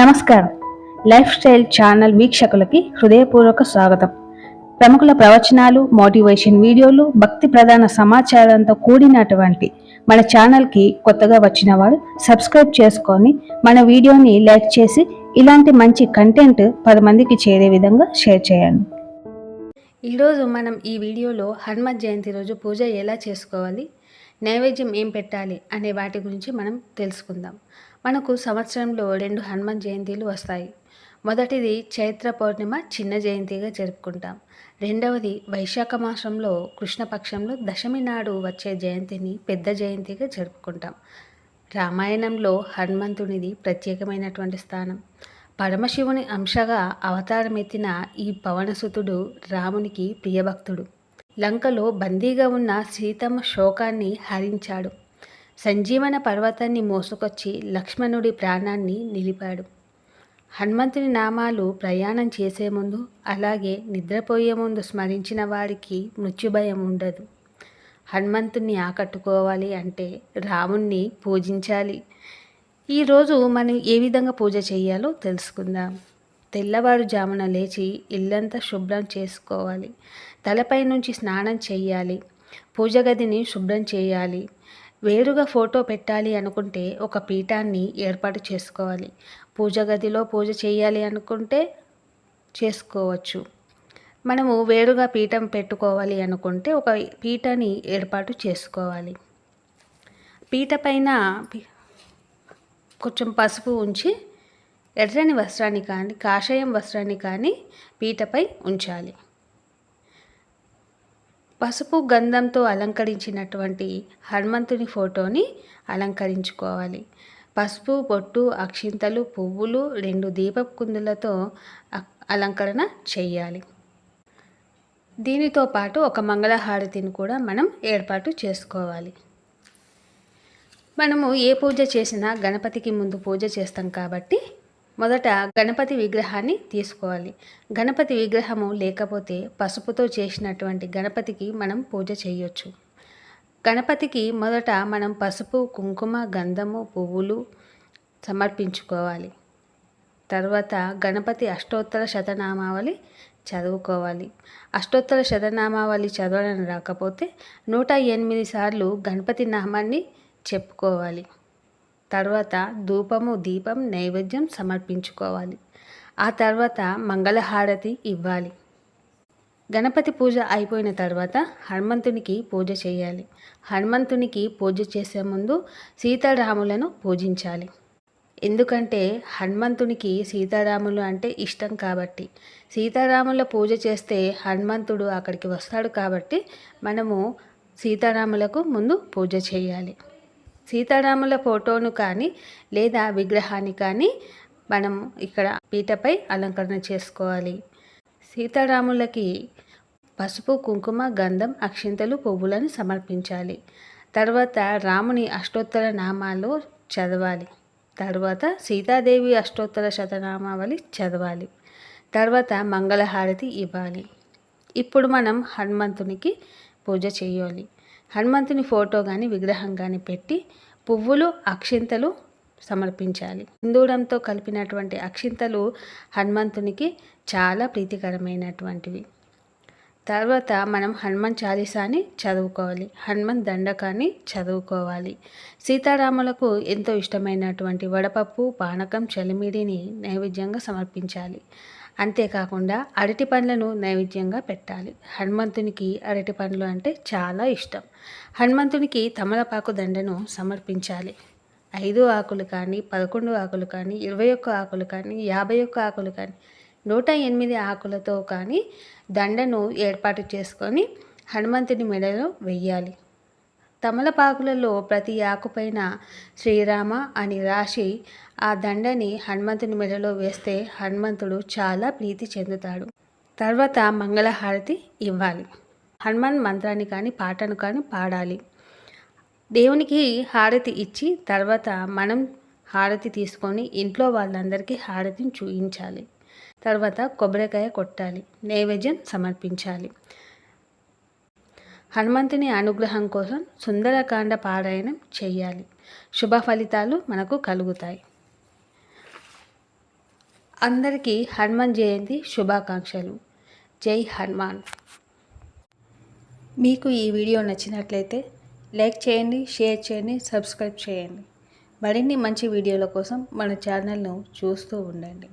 నమస్కారం. Life style channel వీక్షకులకి హృదయపూర్వక స్వాగతం. ప్రముఖుల ప్రవచనాలు మోటివేషన్ వీడియోలు భక్తి ప్రధాన సమాచారంతో కూడినటువంటి మన ఛానల్కి కొత్తగా వచ్చిన వారు సబ్స్క్రైబ్ చేసుకొని మన వీడియోని లైక్ చేసి ఇలాంటి మంచి కంటెంట్ పది మందికి చేరే విధంగా షేర్ చేయండి. ఈరోజు మనం ఈ వీడియోలో హనుమత్ జయంతి రోజు పూజ ఎలా చేసుకోవాలి నైవేద్యం ఏం పెట్టాలి అనే వాటి గురించి మనం తెలుసుకుందాం. మనకు సంవత్సరంలో రెండు హనుమాన్ జయంతిలు వస్తాయి. మొదటిది చైత్ర పౌర్ణిమ చిన్న జయంతిగా జరుపుకుంటాం. రెండవది వైశాఖ మాసంలో కృష్ణపక్షంలో దశమి నాడు వచ్చే జయంతిని పెద్ద జయంతిగా జరుపుకుంటాం. రామాయణంలో హనుమంతునిది ప్రత్యేకమైనటువంటి స్థానం. పరమశివుని అంశగా అవతారమెత్తిన ఈ పవనసుతుడు రామునికి ప్రియభక్తుడు. లంకలో బందీగా ఉన్న సీతమ్మ శోకాన్ని హరించాడు. సంజీవన పర్వతాన్ని మోసుకొచ్చి లక్ష్మణుడి ప్రాణాన్ని నిలిపాడు. హనుమంతుని నామాలు ప్రయాణం చేసే ముందు అలాగే నిద్రపోయే ముందు స్మరించిన వారికి మృత్యుభయం ఉండదు. హనుమంతుణ్ణి ఆకట్టుకోవాలి అంటే రాముణ్ణి పూజించాలి. ఈరోజు మనం ఏ విధంగా పూజ చేయాలో తెలుసుకుందాం. తెల్లవారుజామున లేచి ఇల్లంతా శుభ్రం చేసుకోవాలి. తలపై నుంచి స్నానం చేయాలి. పూజ గదిని శుభ్రం చేయాలి. వేరుగా ఫోటో పెట్టాలి అనుకుంటే ఒక పీఠాన్ని ఏర్పాటు చేసుకోవాలి. పూజ గదిలో పూజ చేయాలి అనుకుంటే చేసుకోవచ్చు. మనము వేరుగా పీఠం పెట్టుకోవాలి అనుకుంటే ఒక పీఠని ఏర్పాటు చేసుకోవాలి. పీట పైన కొంచెం పసుపు ఉంచి ఎర్రని వస్త్రాన్ని కానీ కాషాయం వస్త్రాన్ని కానీ పీటపై ఉంచాలి. పసుపు గంధంతో అలంకరించినటువంటి హనుమంతుని ఫోటోని అలంకరించుకోవాలి. పసుపు బొట్టు అక్షింతలు పువ్వులు రెండు దీపపు కుందులతో అలంకరణ చేయాలి దీనితో పాటు ఒక మంగళహారతిని కూడా మనం ఏర్పాటు చేసుకోవాలి. మనము ఏ పూజ చేసినా గణపతికి ముందు పూజ చేస్తాం కాబట్టి మొదట గణపతి విగ్రహాన్ని తీసుకోవాలి. గణపతి విగ్రహము లేకపోతే పసుపుతో చేసినటువంటి గణపతికి మనం పూజ చేయొచ్చు. గణపతికి మొదట మనం పసుపు కుంకుమ గంధము పువ్వులు సమర్పించుకోవాలి. తర్వాత గణపతి అష్టోత్తర శతనామావళి చదువుకోవాలి. అష్టోత్తర శతనామావళి చదవడం రాకపోతే నూట ఎనిమిది సార్లు గణపతి నామాన్ని చెప్పుకోవాలి. తర్వాత ధూపము దీపం నైవేద్యం సమర్పించుకోవాలి. ఆ తర్వాత మంగళహారతి ఇవ్వాలి. గణపతి పూజ అయిపోయిన తర్వాత హనుమంతునికి పూజ చేయాలి. హనుమంతునికి పూజ చేసే ముందు సీతారాములను పూజించాలి. ఎందుకంటే హనుమంతునికి సీతారాములు అంటే ఇష్టం కాబట్టి. సీతారాముల పూజ చేస్తే హనుమంతుడు అక్కడికి వస్తాడు కాబట్టి మనము సీతారాములకు ముందు పూజ చేయాలి. సీతారాముల ఫోటోను కానీ లేదా విగ్రహాన్ని కానీ మనం ఇక్కడ పీటపై అలంకరణ చేసుకోవాలి. సీతారాములకి పసుపు కుంకుమ గంధం అక్షింతలు పువ్వులను సమర్పించాలి. తర్వాత రాముని అష్టోత్తర నామాలు చదవాలి. తర్వాత సీతాదేవి అష్టోత్తర శతనామావళి చదవాలి. తర్వాత మంగళహారతి ఇవ్వాలి. ఇప్పుడు మనం హనుమంతునికి పూజ చేయాలి. హనుమంతుని ఫోటో కానీ విగ్రహం కానీ పెట్టి పువ్వులు అక్షింతలు సమర్పించాలి. హిందూడంతో కలిపినటువంటి అక్షింతలు హనుమంతునికి చాలా ప్రీతికరమైనటువంటివి. తర్వాత మనం హనుమాన్ చాలీసాని చదువుకోవాలి. హనుమాన్ దండకాన్ని చదువుకోవాలి. సీతారాములకు ఎంతో ఇష్టమైనటువంటి వడపప్పు పానకం చలిమిడిని నైవేద్యంగా సమర్పించాలి. అంతేకాకుండా అరటి పండ్లను నైవేద్యంగా పెట్టాలి. హనుమంతునికి అరటి పండ్లు అంటే చాలా ఇష్టం. హనుమంతునికి తమలపాకు దండను సమర్పించాలి. ఐదు ఆకులు కానీ పదకొండు ఆకులు కానీ ఇరవై ఒక్క ఆకులు కానీ యాభై ఒక్క ఆకులు కానీ నూట ఎనిమిది ఆకులతో కానీ దండను ఏర్పాటు చేసుకొని హనుమంతుని మెడలో వెయ్యాలి. తమలపాకులలో ప్రతి ఆకుపైన శ్రీరామ అని రాసి ఆ దండని హనుమంతుని మెడలో వేస్తే హనుమంతుడు చాలా ప్రీతి చెందుతాడు. తర్వాత మంగళహారతి ఇవ్వాలి. హనుమాన్ మంత్రాన్ని కానీ పాటను కానీ పాడాలి. దేవునికి హారతి ఇచ్చి తర్వాత మనం హారతి తీసుకొని ఇంట్లో వాళ్ళందరికీ హారతిని చూయించాలి. తర్వాత కొబ్బరికాయ కొట్టాలి. నైవేద్యం సమర్పించాలి. హనుమంతుని అనుగ్రహం కోసం సుందరకాండ పారాయణం చేయాలి. శుభ ఫలితాలు మనకు కలుగుతాయి. అందరికీ హనుమాన్ జయంతి శుభాకాంక్షలు. జై హనుమాన్. మీకు ఈ వీడియో నచ్చినట్లయితే లైక్ చేయండి షేర్ చేయండి సబ్స్క్రైబ్ చేయండి. మరిన్ని మంచి వీడియోల కోసం మన ఛానల్ను చూస్తూ ఉండండి.